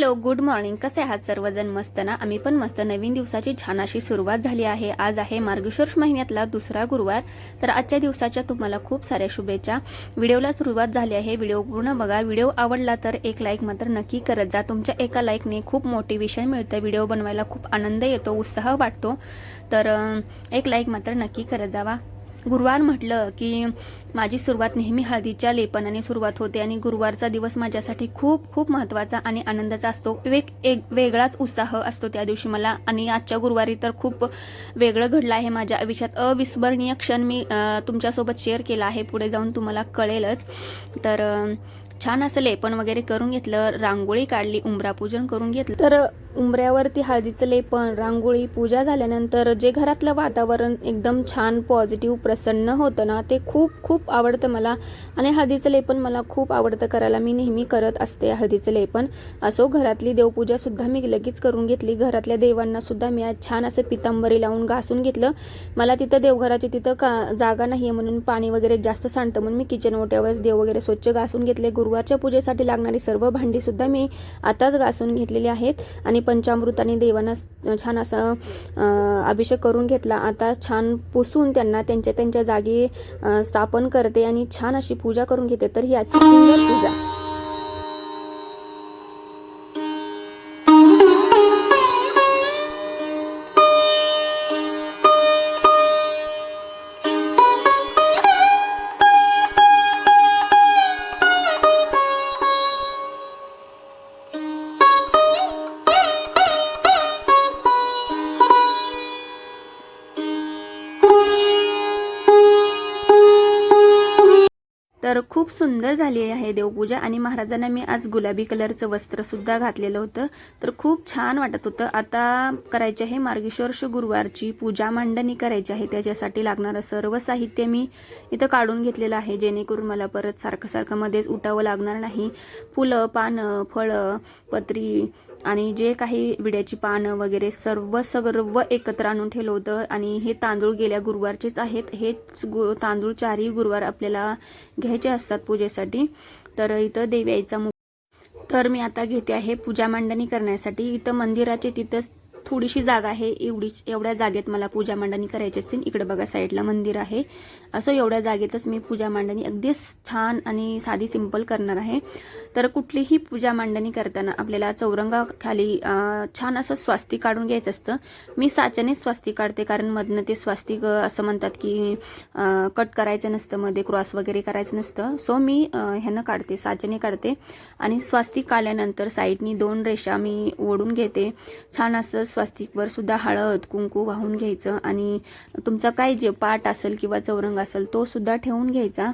Hello good morning. कसे आहात सर्वजण? मस्त ना? आम्ही पण मस्त. नवीन दिवसाची छान अशी सुरुवात झाली आहे. आज आहे मार्गशीर्ष महिन्यातला दुसरा गुरुवार. तर आजच्या दिवसाच्या तुम्हाला खूप साऱ्या शुभेच्छा. व्हिडिओला सुरुवात झाली आहे. व्हिडिओ पूर्ण बघा. व्हिडिओ आवडला तर एक लाईक मात्र नक्की करत जा. तुमच्या एका लाईकने खूप मोटिवेशन मिळतं. व्हिडिओ बनवायला खूप आनंद येतो उत्साह वाटतो. तर एक लाईक मात्र नक्की करत जावा. गुरुवार म्हटलं की माझी सुरुवात नेहमी हळदीच्या लेपनाने सुरुवात होते आणि गुरुवारचा दिवस माझ्यासाठी खूप खूप महत्त्वाचा आणि आनंदाचा असतो. वेग एक वेगळाच उत्साह असतो त्या दिवशी मला आणि आजच्या गुरुवारी तर खूप वेगळं घडलं आहे माझ्या आयुष्यात. अविस्मरणीय क्षण मी तुमच्यासोबत शेअर केला आहे. पुढे जाऊन तुम्हाला कळेलच. तर छान असं लेपन वगैरे करून घेतलं रांगोळी काढली उंबरा पूजन करून घेतलं. तर उंबऱ्यावरती हळदीचं लेपन रांगोळी पूजा झाल्यानंतर जे घरातलं वातावरण एकदम छान पॉझिटिव्ह प्रसन्न होतं ना ते खूप खूप आवडतं मला. आणि हळदीचं लेपन मला खूप आवडतं करायला. मी नेहमी करत असते हळदीचं लेपन. असो घरातली देवपूजा सुद्धा मी लगेच करून घेतली. घरातल्या देवांना सुद्धा मी आज छान असं पितांबरी लावून घासून घेतलं. मला तिथं देवघराची तिथं का जागा नाही आहे म्हणून पाणी वगैरे जास्त सांडतं म्हणून मी किचन ओट्यावरच देव वगैरे स्वच्छ घासून घेतले. गुरुवारच्या पूजेसाठी लागणारी सर्व भांडी सुद्धा मी आताच घासून घेतलेली आहेत. आणि पंचामृताने देवांना छान असं अभिषेक करून घेतला. आता छान पुसून त्यांना त्यांच्या त्यांच्या जागी स्थापन करते आणि छान अशी पूजा करून घेते. तर ही आजची सुंदर पूजा. तर खूप सुंदर झाली आहे देवपूजा. आणि महाराजांना मी आज गुलाबी कलरचं वस्त्रसुद्धा घातलेलं होतं. तर खूप छान वाटत होतं. आता करायचे आहे मार्गशीर्ष गुरुवारची पूजा मांडणी करायची आहे. त्याच्यासाठी लागणारं सर्व साहित्य मी इथं काढून घेतलेलं आहे. जेणेकरून मला परत सारखं सारखं मध्येच उठावं लागणार नाही. फुलं पानं फळं पत्री आणि जे काही विड्याची पानं वगैरे सर्व सर्व एकत्र आणून ठेवलं होतं आणि हे तांदूळ गेल्या गुरुवारचेच आहेत. हेच गु तांदूळ चारही गुरुवार आपल्याला घ्यायचे असतात पूजेसाठी. तर इथं देव्याचा मु तर मी आता घेते आहे पूजा मांडणी करण्यासाठी. इथं मंदिराचे तिथं थोडीशी जागा आहे. एवढीच एवढ्या जागेत मला पूजा मांडणी करायची असतील. इकडे बघा साईडला मंदिर आहे. असं एवढ्या जागेतच मी पूजा मांडणी अगदी छान आणि साधी सिंपल करणार आहे. तर कुठलीही पूजा मांडणी करताना आपल्याला चौरंगाखाली छान असं स्वास्तिक काढून घ्यायचं असतं. मी साच्याने स्वास्तिक काढते कारण मधनं ते स्वास्तिक असं म्हणतात की कट करायचं नसतं मध्ये क्रॉस वगैरे करायचं नसतं. सो मी ह्यानं काढते साच्याने काढते. आणि स्वास्तिक काढल्यानंतर साईडनी दोन रेषा मी ओढून घेते. छान असं स्वास्तिकवर सुद्धा हळद कुंकू वाहून घ्यायचं आणि तुमचा काय जे पाठ असेल किंवा चौरंग असेल तो सुद्धा ठेवून घ्यायचा.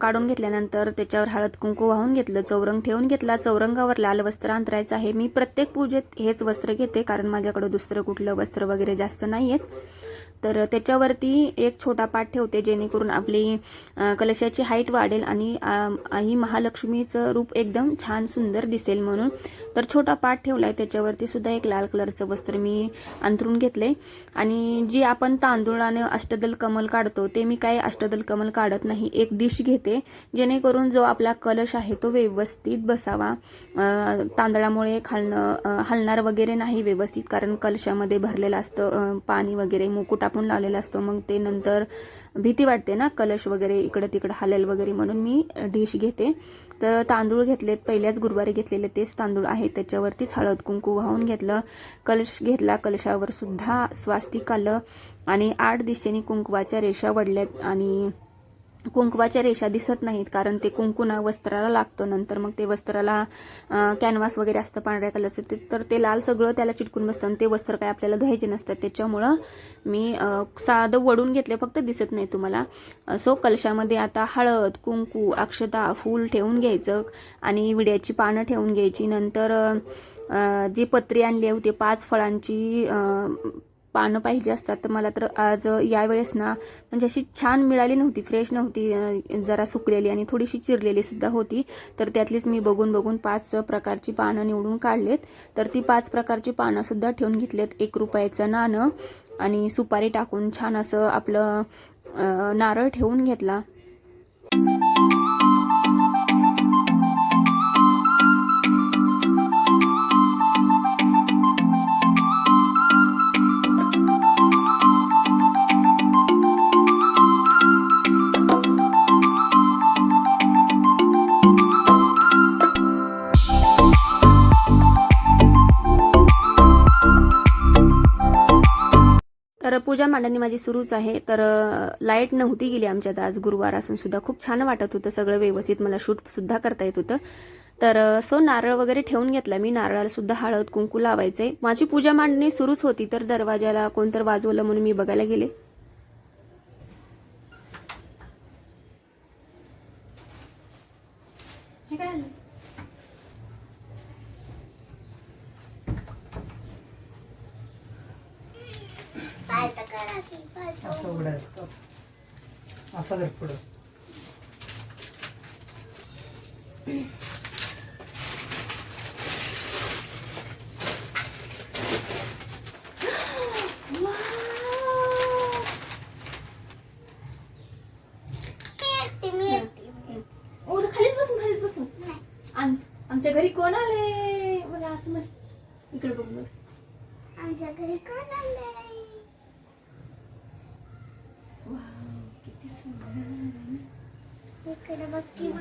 काढून घेतल्यानंतर त्याच्यावर हळद कुंकू वाहून घेतलं चौरंग ठेवून घेतला. चौरंगावर लाल वस्त्र अंतरायचं आहे. मी प्रत्येक पूजेत हेच वस्त्र घेते कारण माझ्याकडं दुसरं कुठलं वस्त्र वगैरे जास्त नाही आहेत तर त्याच्यावरती एक छोटा पाठ ठेवते जेणेकरून आपली कलशाची हाईट वाढेल आणि ही महालक्ष्मीचं रूप एकदम छान सुंदर दिसेल म्हणून. तर छोटा पाठ ठेवलाय त्याच्यावरती सुद्धा एक लाल कलरचं वस्त्र मी अंतरून घेतले आणि जी आपण तांदूळाने अष्टदल कमल काढतो ते मी काही अष्टदल कमल काढत नाही एक डिश घेते. जेणेकरून जो आपला कलश आहे तो व्यवस्थित बसावा. तांदळामुळे खालणं हलणार वगैरे नाही व्यवस्थित कारण कलशामध्ये भरलेलं असतं पाणी वगैरे मुकुट आपण लावलेला असतो मग ते नंतर भीती वाटते ना कलश वगैरे इकडं तिकडं हलेल वगैरे म्हणून मी डिश घेते. तर तांदूळ घेतलेत पहिल्याच गुरुवारी घेतलेले तेच तांदूळ आहेत त्याच्यावरतीच हळद कुंकू वाहून घेतलं. कलश घेतला कलशावर सुद्धा स्वास्तिक आलं. आणि आठ दिशेने कुंकवाच्या रेषा वडल्यात आणि कुंकवाच्या रेषा दिसत नाहीत कारण ते कुंकू ना वस्त्राला लागतं नंतर. मग ते वस्त्राला कॅनव्हास वगैरे असतं पांढऱ्या कलरचं. ते तर ते लाल सगळं त्याला चिटकून बसतं आणि ते वस्त्र काय आपल्याला धुवायचे नसतात. त्याच्यामुळं मी साधं वडून घेतले फक्त दिसत नाही तुम्हाला. सो कलशामध्ये आता हळद कुंकू अक्षता फूल ठेवून घ्यायचं आणि विड्याची पानं ठेवून घ्यायची. नंतर जी पत्री आणली होती पाच फळांची पानं पाहिजे असतात तर मला तर आज यावेळेस ना म्हणजे अशी छान मिळाली नव्हती फ्रेश नव्हती जरा सुकलेली आणि थोडीशी चिरलेली सुद्धा होती. तर त्यातलीच मी बघून बघून पाच प्रकारची पानं निवडून काढलेत. तर ती पाच प्रकारची पानंसुद्धा ठेवून घेतलेत एक रुपयाचं नाणं आणि सुपारी टाकून छान असं आपलं नारळ ठेवून घेतला. मांडणी माझी सुरूच आहे. तर लाइट नव्हती गेली आमच्यात आज गुरुवार असून सुद्धा. खूप छान वाटत होतं सगळं व्यवस्थित. मला शूटसुद्धा करता येत होतं. तर सो नारळ वगैरे ठेवून घेतला मी. नारळाला सुद्धा हळद कुंकू लावायचे. माझी पूजा मांडणी सुरूच होती तर दरवाजाला कोणतर वाजवलं म्हणून मी बघायला गेले. काय आलं? असं उघडायचं असतं असं. असं जर पुढं ओ, तर खालीच बसून खालीच बसून आम- आमच्या घरी कोण आले मला असं म्हण इकडे बघ बघ आमच्या घरी कोण आलंय वाव, किती सुंदर इकडे बघ की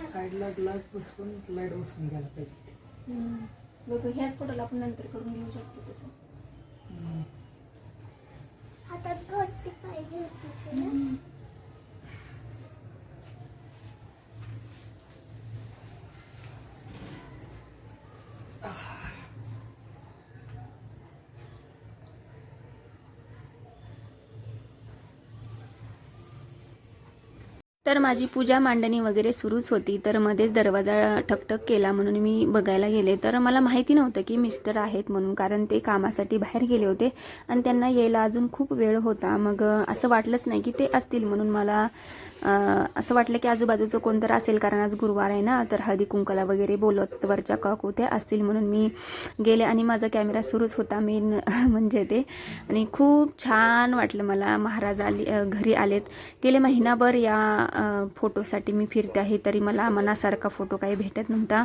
साईडला ग्लास बसवून लाइट बसवून घ्यायला पाहिजे. बघ ह्याच फोटोला आपण नंतर करून घेऊ शकतो तसं. हातात पाहिजे तर माझी पूजा मांडणी वगैरे सुरूच होती. तर मध्येच दरवाजा ठकठक केला म्हणून मी बघायला गेले. तर मला माहिती नव्हतं की मिस्टर आहेत म्हणून कारण ते कामासाठी बाहेर गेले होते आणि त्यांना यायला अजून खूप वेळ होता. मग असं वाटलंच नाही की ते असतील म्हणून मला असं वाटलं की आजूबाजूचं कोणतर असेल कारण आज गुरुवार आहे ना तर हळदी कुंकला वगैरे बोलत वरच्या काकू ते असतील म्हणून मी गेले आणि माझा कॅमेरा सुरूच होता मेन म्हणजे ते. आणि खूप छान वाटलं मला. महाराज आली घरी आलेत. गेले महिनाभर या फोटोसाठी मी फिरते आहे तरी मला मनासारखा फोटो काही भेटत नव्हता.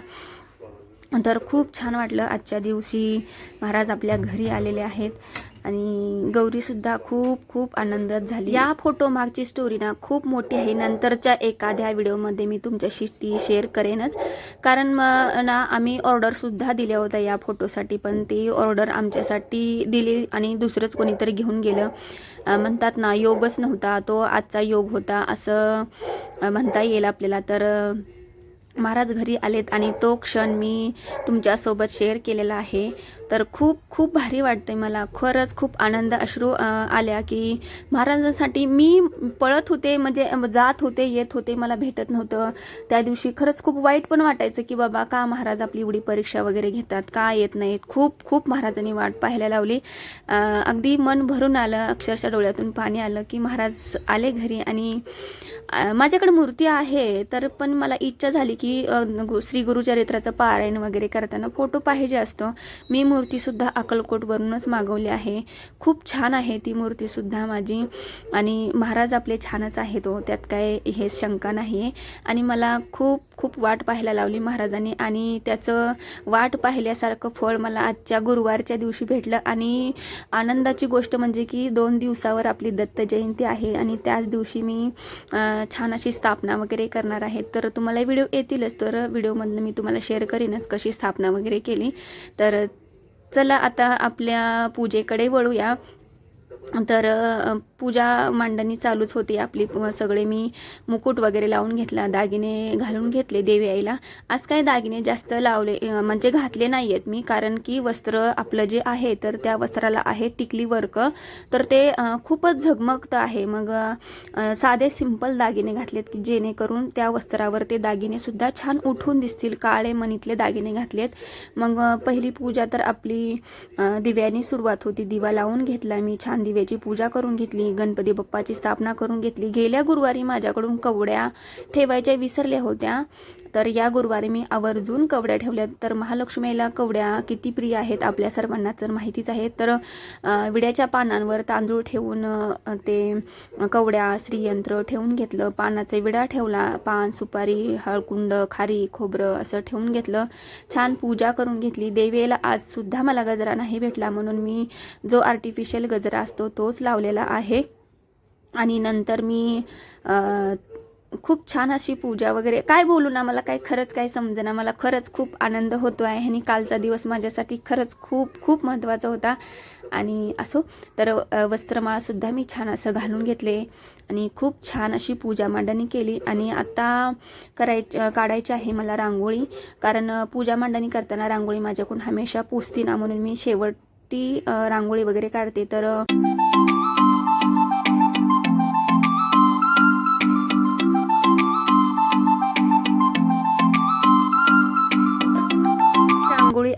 तर खूप छान वाटलं आजच्या दिवशी महाराज आपल्या घरी आलेले आहेत. आणि गौरीसुद्धा खूप खूप आनंदात झाली. या फोटो मागची स्टोरी ना खूप मोठी आहे. नंतरच्या एखाद्या व्हिडिओमध्ये मी तुमच्याशी ती शेअर करेनच. कारण मग ना आम्ही ऑर्डरसुद्धा दिल्या होत्या या फोटोसाठी पण ती ऑर्डर आमच्यासाठी दिली आणि दुसरंच कोणीतरी घेऊन गेलं. म्हणतात ना योगच नव्हता. तो आजचा योग होता असं म्हणता येईल आपल्याला. तर महाराज घरी आलेत आणि तो क्षण मी तुमच्यासोबत शेअर केलेला आहे. तर खूप खूप भारी वाटतंय मला. खरंच खूप आनंद अश्रू आल्या की महाराजांसाठी मी पळत होते म्हणजे जात होते येत होते मला भेटत नव्हतं. त्या दिवशी खरंच खूप वाईट पण वाटायचं की बाबा का महाराज आपली एवढी परीक्षा वगैरे घेतात? का येत नाहीत? खूप खूप महाराजांनी वाट पाहायला लावली. अगदी मन भरून आलं अक्षरशः डोळ्यातून पाणी आलं की महाराज आले घरी आणि माझ्याकडे मूर्ती आहे तर पण मला इच्छा झाली की गु- श्री गुरुचरित्राचं पारायण वगैरे करताना फोटो पाहिजे असतो. मी मूर्तीसुद्धा अक्कलकोटवरूनच मागवली आहे. खूप छान आहे ती मूर्तीसुद्धा माझी. आणि महाराज आपले छानच आहेत तो त्यात काय हे शंका नाही आहे आणि मला खूप खूप वाट पाहायला लावली महाराजांनी. आणि त्याचं वाट पाहिल्यासारखं फळ मला आजच्या गुरुवारच्या दिवशी भेटलं. आणि आनंदाची गोष्ट म्हणजे की दोन दिवसावर आपली दत्त जयंती आहे. आणि त्याच दिवशी मी छान अशी स्थापना वगैरे करणार आहे. तर तुम्हाला व्हिडिओ असतीलच तर व्हिडिओमधनं मी तुम्हाला शेअर करीनच कशी स्थापना वगैरे केली. तर चला आता आपल्या पूजेकडे वळूया. तर पूजा मांडणी चालूच होती आपली. सगळे मी मुकुट वगैरे लावून घेतला दागिने घालून घेतले देवी आईला. आज काय दागिने जास्त लावले म्हणजे घातले नाही आहेत मी कारण की वस्त्र आपलं जे आहे तर त्या वस्त्राला आहे टिकली वर्क. तर ते खूपच झगमगतं आहे. मग साधे सिंपल दागिने घातलेत की जेणेकरून त्या वस्त्रावर ते दागिनेसुद्धा छान उठून दिसतील काळे मनीतले दागिने घातलेत. मग पहिली पूजा तर आपली दिव्यानी सुरुवात होती. दिवा लावून घेतला मी छान दिवे दिव्याची पूजा करून घेतली गणपती बाप्पाची स्थापना करून घेतली. गेल्या गुरुवारी माझ्याकडून कवड्या ठेवायच्या विसरल्या होत्या. तर या गुरुवारी मी आवर्जून कवड्या ठेवल्या तर महालक्ष्मीला कवड्या किती प्रिय आहेत आपल्या सर्वांना तर माहितीच आहे. तर विड्याच्या पानांवर तांदूळ ठेवून ते कवड्या श्रीयंत्र ठेवून घेतलं. पानाचे विडा ठेवला. पान सुपारी हळकुंड खारी खोबरं असं ठेवून घेतलं. छान पूजा करून घेतली. देवीला आज सुद्धा मला गजरा नाही भेटला. म्हणून मी जो आर्टिफिशियल गजरा असतो तोच लावलेला आहे. आणि नंतर मी खूप छान अशी पूजा वगैरे. काय बोलू ना मला काय खरंच काय समजेना. मला खरंच खूप आनंद होतो आहे आणि कालचा दिवस माझ्यासाठी खरंच खूप खूप महत्त्वाचा होता. आणि असो तर वस्त्रमाळासुद्धा मी छान असं घालून घेतले आणि खूप छान अशी पूजा मांडणी केली. आणि आता करायची काढायची आहे मला रांगोळी. कारण पूजा मांडणी करताना रांगोळी माझ्याकडून हमेशा पुसती ना म्हणून मी शेवटी रांगोळी वगैरे काढते. तर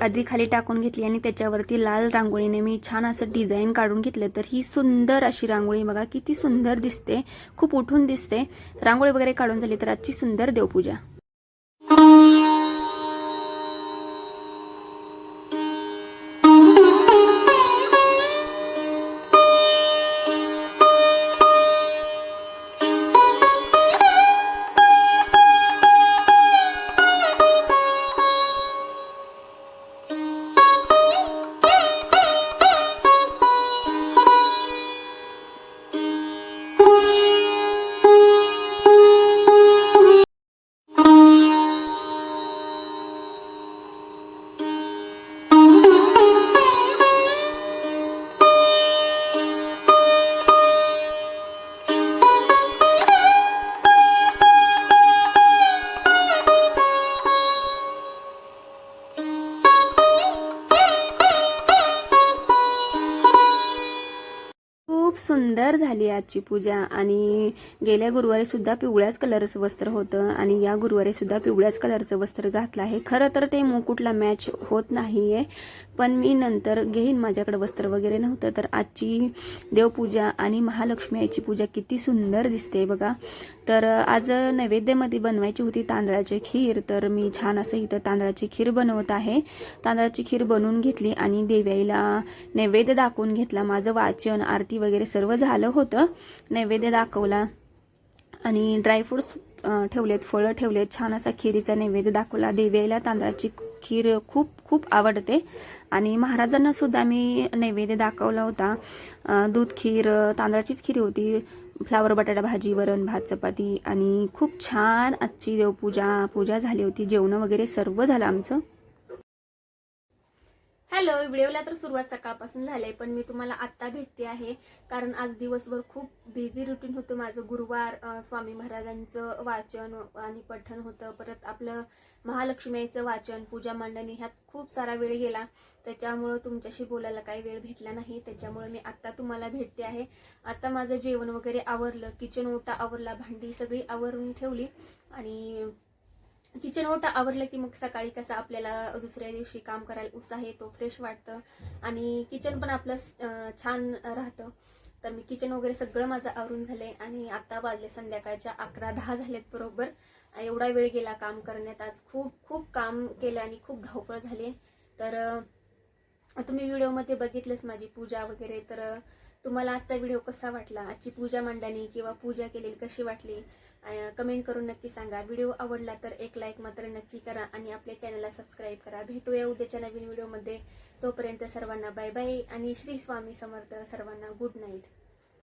अ, आधी खाली टाकून घेतली आणि त्याच्यावरती लाल रांगोळीने मी छान असं डिझाईन काढून घेतलं. तर ही सुंदर अशी रांगोळी बघा किती सुंदर दिसते खूप उठून दिसते. रांगोळी वगैरे काढून झाली तर आजची सुंदर देवपूजा. तर झाली आजची पूजा. आणि गेल्या गुरुवारी सुद्धा पिवळ्याच कलरचं वस्त्र होतं. आणि या गुरुवारी सुद्धा पिवळ्याच कलरचं वस्त्र घातलं आहे. खरं तर ते मुकुटला मॅच होत नाही आहे पण मी नंतर घेईन माझ्याकडे वस्त्र वगैरे नव्हतं तर आजची देवपूजा आणि महालक्ष्मी आईची पूजा किती सुंदर दिसते बघा. तर आज नैवेद्यामध्ये बनवायची होती तांदळाची खीर तर मी छान असं इथं तांदळाची खीर बनवत आहे. तांदळाची खीर बनवून घेतली आणि देव्याईला नैवेद्य दाखवून घेतला. माझं वाचन आरती वगैरे सर्व झालं होतं. नैवेद्य दाखवला आणि ड्रायफ्रुट्स ठेवलेत फळं ठेवलेत छान असा खिरीचा नैवेद्य दाखवला. देव्याला तांदळाची खीर खूप खूप आवडते. आणि महाराजांना सुद्धा मी नैवेद्य दाखवला होता. दूध खीर तांदळाचीच खीर होती. फ्लावर बटाटा भाजी वरण भात चपाती आणि खूप छान आजची देवपूजा पूजा झाली होती. जेवणं वगैरे सर्व झालं आमचं. हॅलो व्हिडिओला तर सुरुवात सकाळपासून झाली आहे पण मी तुम्हाला आत्ता भेटते आहे. कारण आज दिवसभर खूप बिझी रुटीन होतं माझं. गुरुवार स्वामी महाराजांचं वाचन आणि पठण होतं. परत आपलं महालक्ष्मीचं वाचन पूजा मांडणी ह्यात खूप सारा वेळ गेला. त्याच्यामुळं तुमच्याशी बोलायला काही वेळ भेटला नाही. त्याच्यामुळं मी आत्ता तुम्हाला भेटते आहे. आत्ता माझं जेवण वगैरे आवरलं. किचन ओटा आवरला भांडी सगळी आवरून ठेवली. आणि किचन ओटा आवरलं की मग सकाळी कसं आपल्याला दुसऱ्या दिवशी काम करायला उत्साह येतो फ्रेश वाटतं. आणि किचन पण आपलं छान राहतं. तर मी किचन वगैरे सगळं माझं आवरून झाले आणि आता वाजले संध्याकाळच्या अकरा दहा झालेत बरोबर. एवढा वेळ गेला काम करण्यात. आज खूप खूप काम केलं आणि खूप धावपळ झाली. तर तुम्ही व्हिडिओमध्ये बघितलंच माझी पूजा वगैरे. तर तुम्हाला आजचा व्हिडिओ कसा वाटला? आजची पूजा मांडणी किंवा पूजा केलेली कशी वाटली? कमेंट करून नक्की सांगा. व्हिडिओ आवडला तर एक लाईक मात्र नक्की करा आणि आपल्या चॅनलला सबस्क्राईब करा. भेटूया उद्याच्या नवीन व्हिडिओमध्ये तोपर्यंत सर्वांना बाय बाय आणि श्री स्वामी समर्थ सर्वांना गुड नाईट